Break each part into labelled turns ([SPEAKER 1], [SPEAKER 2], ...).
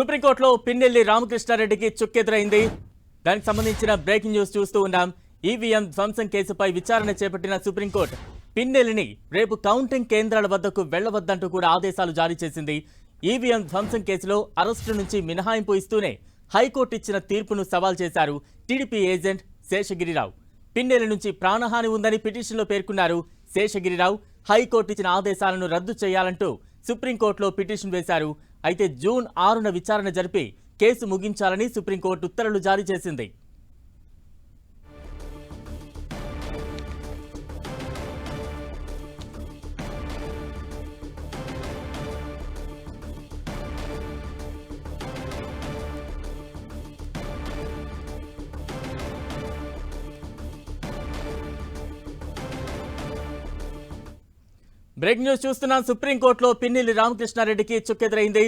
[SPEAKER 1] సుప్రీంకోర్టులో పిన్నెల్లి రామకృష్ణారెడ్డికి చుక్కెదురైంది. దానికి సంబంధించిన బ్రేకింగ్ న్యూస్ చూస్తూ ఉన్నాం. ఈవీఎం ధ్వంసం కేసుపై విచారణ చేపట్టిన సుప్రీంకోర్టు పిన్నెల్లిని రేపు కౌంటింగ్ కేంద్రాల వద్దకు వెళ్ళవద్దంటూ కూడా ఆదేశాలు జారీ చేసింది. ఈవీఎం ధ్వంసం కేసులో అరెస్టు నుంచి మినహాయింపు ఇస్తూనే హైకోర్టు ఇచ్చిన తీర్పును సవాల్ చేశారు టీడీపీ ఏజెంట్ శేషగిరిరావు. పిన్నెల్లి నుంచి ప్రాణహాని ఉందని పిటిషన్లో పేర్కొన్నారు శేషగిరిరావు. హైకోర్టు ఇచ్చిన ఆదేశాలను రద్దు చేయాలంటూ సుప్రీంకోర్టులో పిటిషన్ వేశారు. అయితే జూన్ ఆరున విచారణ జరిపి కేసు ముగించాలని సుప్రీంకోర్టు ఉత్తర్వులు జారీ చేసింది. బ్రేక్ న్యూస్ చూస్తున్నాం. సుప్రీంకోర్టులో పిన్నెల్లి రామకృష్ణారెడ్డికి చుక్కెదురైంది.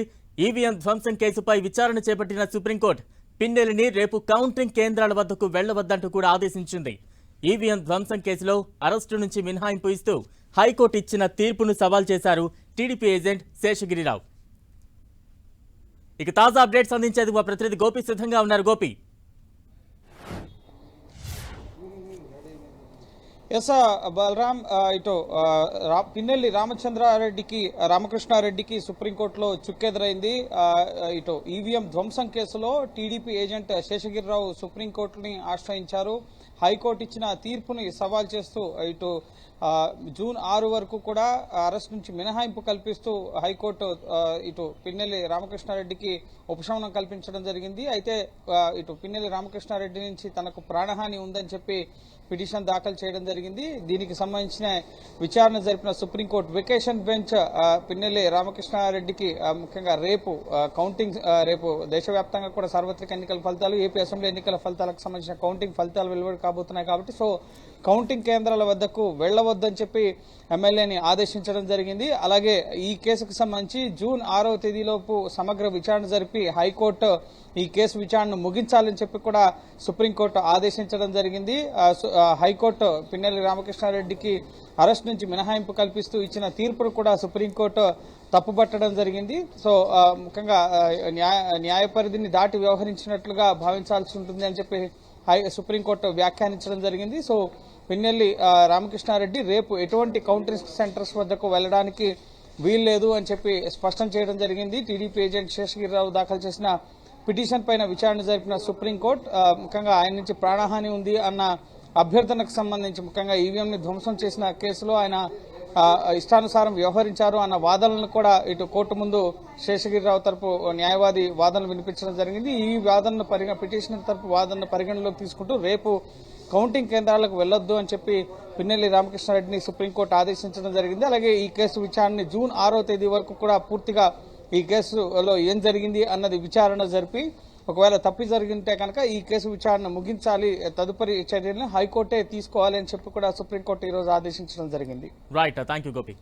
[SPEAKER 1] ఈవీఎం ధ్వంసం కేసుపై విచారణ చేపట్టిన సుప్రీంకోర్టు పిన్నెలిని రేపు కౌంటింగ్ కేంద్రాల వద్దకు వెళ్ళవద్దంటూ కూడా ఆదేశించింది. ఈవీఎం ధ్వంసం కేసులో అరెస్టు నుంచి మినహాయింపు ఇస్తూ హైకోర్టు ఇచ్చిన తీర్పును సవాల్ చేశారు టీడీపీ ఏజెంట్ శేషగిరిరావు. ఇక తాజా అప్డేట్స్ అందించేందుకు మా ప్రతినిధి గోపి సిద్ధంగా ఉన్నారు. గోపి
[SPEAKER 2] ఎస్ బలరామ్ ఇటు రా- పిన్నెల్లి రామచంద్రారెడ్డికి రామకృష్ణారెడ్డికి సుప్రీంకోర్టులో చుక్కెదురైంది. ఇటు ఈవీఎం ధ్వంసం కేసులో టీడీపీ ఏజెంట్ శేషగిరిరావు సుప్రీంకోర్టుని ఆశ్రయించారు. హైకోర్టు ఇచ్చిన తీర్పుని సవాల్ చేస్తూ ఇటు జూన్ ఆరు వరకు కూడా అరెస్ట్ నుంచి మినహాయింపు కల్పిస్తూ హైకోర్టు ఇటు పిన్నెల్లి రామకృష్ణారెడ్డికి ఉపశమనం కల్పించడం జరిగింది. అయితే ఇటు పిన్నెల్లి రామకృష్ణారెడ్డి నుంచి తనకు ప్రాణహాని ఉందని చెప్పి పిటిషన్ దాఖలు చేయడం జరిగింది. దీనికి సంబంధించిన విచారణ జరిపిన supreme court vacation bench Pinnelli రామకృష్ణారెడ్డికి ముఖ్యంగా రేపు కౌంటింగ్ రేపు దేశవ్యాప్తంగా కూడా సార్వత్రిక ఎన్నికల ఫలితాలు ఏపీ అసెంబ్లీ ఎన్నికల ఫలితాలకు సంబంధించిన కౌంటింగ్ ఫలితాలు వెలువడి కాబోతున్నాయి కాబట్టి సో కౌంటింగ్ కేంద్రాల వద్దకు వెళ్ళవద్దని చెప్పి ఎమ్మెల్యేని ఆదేశించడం జరిగింది. అలాగే ఈ కేసుకు సంబంధించి జూన్ ఆరవ తేదీలోపు సమగ్ర విచారణ జరిపి హైకోర్టు ఈ కేసు విచారణను ముగించాలని చెప్పి కూడా సుప్రీంకోర్టు ఆదేశించడం జరిగింది. హైకోర్టు సు- ఆ, రామకృష్ణారెడ్డికి అరెస్ట్ నుంచి మినహాయింపు కల్పిస్తూ ఇచ్చిన తీర్పును కూడా సుప్రీంకోర్టు తప్పుపట్టడం జరిగింది. సో ముఖ్యంగా న్యాయ న్యాయ పరిధిని దాటి వ్యవహరించినట్లుగా భావించాల్సి ఉంటుంది అని చెప్పి హై సుప్రీంకోర్టు వ్యాఖ్యానించడం జరిగింది. సో పిన్నెల్లి రామకృష్ణారెడ్డి రేపు ఎటువంటి కౌంటరింగ్ సెంటర్స్ వద్దకు వెళ్ళడానికి వీల్లేదు అని చెప్పి స్పష్టం చేయడం జరిగింది. టీడీపీ ఏజెంట్ శేషగిరిరావు దాఖలు చేసిన పిటిషన్ పైన విచారణ జరిపిన సుప్రీంకోర్టు ముఖ్యంగా ఆయన నుంచి ప్రాణహాని ఉంది అన్న అభ్యర్థనకు సంబంధించి ముఖ్యంగా ఈవీఎంని ధ్వంసం చేసిన కేసులో ఆయన ఇష్టానుసారం వ్యవహరించారు అన్న వాదనలను కూడా ఇటు కోర్టు ముందు శేషగిరిరావు తరపు న్యాయవాది వాదనలు వినిపించడం జరిగింది. ఈ వాదనను పరిగణ పిటిషనర్ తరపు వాదనను పరిగణలోకి తీసుకుంటూ రేపు కౌంటింగ్ కేంద్రాలకు వెళ్ళొద్దు అని చెప్పి పిన్నెల్లి రామకృష్ణారెడ్డిని సుప్రీంకోర్టు ఆదేశించడం జరిగింది. అలాగే ఈ కేసు విచారణని జూన్ ఆరో తేదీ వరకు కూడా పూర్తిగా ఈ కేసులో ఏం జరిగింది అన్నది విచారణ జరిపి ఒకవేళ తప్పి జరిగింటే కనుక ఈ కేసు విచారణ ముగించాలి తదుపరి చర్యలను హైకోర్టే తీసుకోవాలి అని చెప్పి కూడా సుప్రీంకోర్టు ఈ రోజు ఆదేశించడం జరిగింది.
[SPEAKER 1] Right thank you Gopi